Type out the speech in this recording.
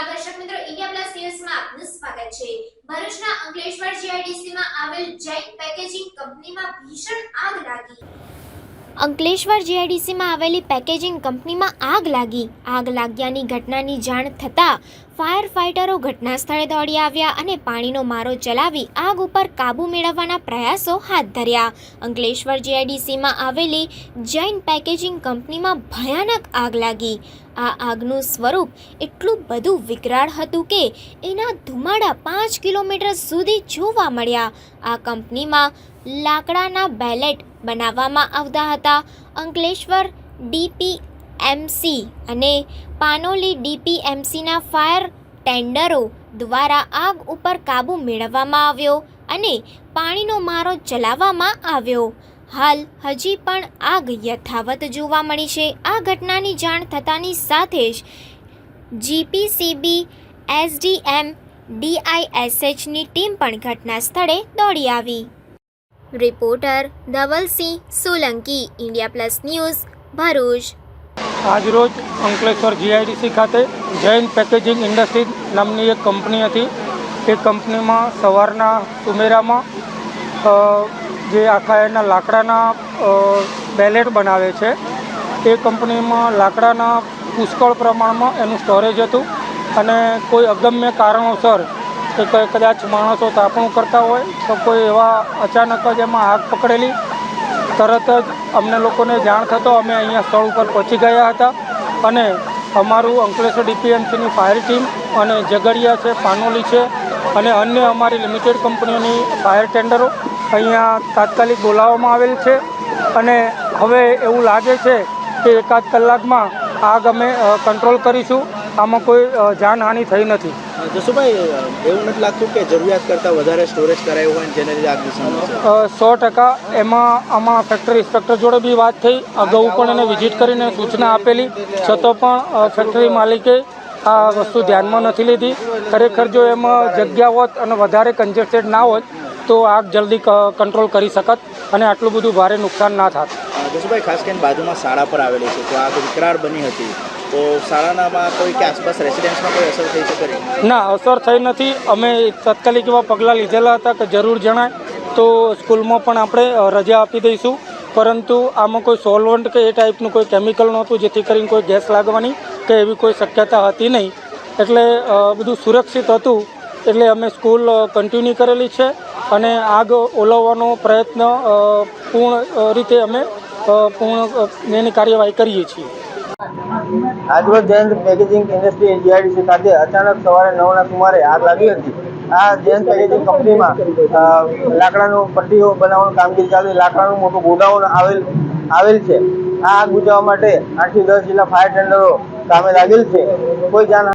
નમસ્કાર દર્શક મિત્રો ઇન્ડિયા પ્લસ ન્યૂઝમાં આપનું સ્વાગત છે. ભરૂચના અંકલેશ્વર જીઆઈડીસીમાં આવેલ જૈન પેકેજિંગ કંપનીમાં ભીષણ આગ લાગી. અંકલેશ્વર જીઆઈડીસીમાં આવેલી પેકેજિંગ કંપનીમાં આગ લાગી. આગ લાગ્યાની ઘટનાની જાણ થતાં ફાયર ફાઇટરો ઘટના સ્થળે દોડી આવ્યા અને પાણીનો મારો ચલાવી આગ ઉપર કાબૂ મેળવવાના પ્રયાસો હાથ ધર્યા. અંકલેશ્વર જીઆઈડીસીમાં આવેલી જૈન પેકેજિંગ કંપનીમાં ભયાનક આગ લાગી. આ આગનું સ્વરૂપ એટલું બધું વિકરાળ હતું કે એના ધુમાડા પાંચ કિલોમીટર સુધી જોવા મળ્યા. આ કંપનીમાં લાકડાના બેલેટ બનાવવામાં આવતા હતા. અંકલેશ્વર ડીપીએમસી અને પાનોલી ડીપીએમસીના ફાયર ટેન્ડરો દ્વારા આગ ઉપર કાબૂ મેળવવામાં આવ્યો અને પાણીનો મારો ચલાવવામાં આવ્યો. હાલ હજી પણ આગ યથાવત જોવા મળી છે. આ ઘટનાની જાણ થતાની સાથે જ જીપીસીબી, એસડીએમ, ડીઆઈએસએચની ટીમ પણ ઘટના સ્થળે દોડી આવી. Reporter Dhavalsinh Solanki, India plus news, Bharuch. આજરોજ અંકલેશ્વર જીઆઈડીસી ખાતે જૈન પેકેજિંગ ઇન્ડસ્ટ્રીઝ નામની એક કંપની હતી. એ કંપનીમાં સવારના સુમેરામાં જે આખા એના લાકડાના બેલેટ બનાવે છે, એ કંપનીમાં લાકડાના પુષ્કળ પ્રમાણમાં એનું સ્ટોરેજ હતું અને કોઈ અગમ્ય કારણોસર કે કદાચ માણસો તાપણું કરતા હોય તો કોઈ એવા અચાનક જ એમાં આગ પકડેલી. તરત જ અમને લોકોને જાણ થતો અમે અહીંયા સ્થળ ઉપર પહોંચી ગયા હતા. અને અમારું અંકલેશ્વર ડીપીએમસીની ફાયર ટીમ અને ઝઘડિયા છે, પાનોલી છે અને અન્ય અમારી લિમિટેડ કંપનીઓની ફાયર ટેન્ડરો અહીંયા તાત્કાલિક બોલાવવામાં આવેલ છે. અને હવે એવું લાગે છે કે એકાદ કલાકમાં આગ અમે કંટ્રોલ કરીશું. આમાં કોઈ જાનહાનિ થઈ નથી. જસુભાઈ એવું નથી લાગતું કે જરૂરિયાત કરતાં વધારે સ્ટોરેજ કરાયું હોય જેને લીધે આગ નિશાન સો ટકા એમાં આમાં ફેક્ટરી ઇન્સ્પેક્ટર જોડે બી વાત થઈ. અગાઉ પણ એને વિઝિટ કરીને સૂચના આપેલી. છતાં પણ ફેક્ટરી માલિકે આ વસ્તુ ધ્યાનમાં નથી લીધી. ખરેખર જો એમાં જગ્યા હોત અને વધારે કન્જેસ્ટેડ ના હોત તો આગ જલ્દી કંટ્રોલ કરી શકત અને આટલું બધું ભારે નુકસાન ના થાત. જસુભાઈ ખાસ કરીને બાજુમાં શાળા પર આવેલી છે, તો આ વિકરાળ બની હતી. તો શાળાનામાં કોઈ કે આસપાસ રેસિડેન્સમાં કોઈ અસર થઈ શકે? ના, અસર થઈ નથી. અમે તાત્કાલિક એવા પગલાં લીધેલા હતા કે જરૂર જણાય, તો સ્કૂલમાં પણ આપણે રજા આપી દઈશું. પરંતુ આમાં કોઈ સોલવન્ટ કે એ ટાઈપનું કોઈ કેમિકલ નહોતું, જેથી કરીને કોઈ ગેસ લાગવાની કે એવી કોઈ શક્યતા હતી નહીં. એટલે બધું સુરક્ષિત હતું. એટલે અમે સ્કૂલ કન્ટિન્યુ કરેલી છે અને આગ ઓલવવાનો પ્રયત્ન પૂર્ણ રીતે અમે પૂર્ણ એની કાર્યવાહી કરીએ છીએ. આજરોજ જયંત પેકેજિંગ ઇન્ડસ્ટ્રી જીઆઈડીસી ખાતે અચાનક સવારે નવના સુમારે આગ લાગી હતી. આ જયંત પેકેજિંગ કંપનીમાં લાકડાનું પટ્ટીઓ બનાવવાનું કામગીરી ચાલી, લાકડાનું મોટું ગોડાઉન આવેલ આવેલ છે. આ આગ બુઝાવવા માટે આઠથી દસ જેટલા ફાયર ટેન્ડરો કામે લાગેલ છે. કોઈ જાણ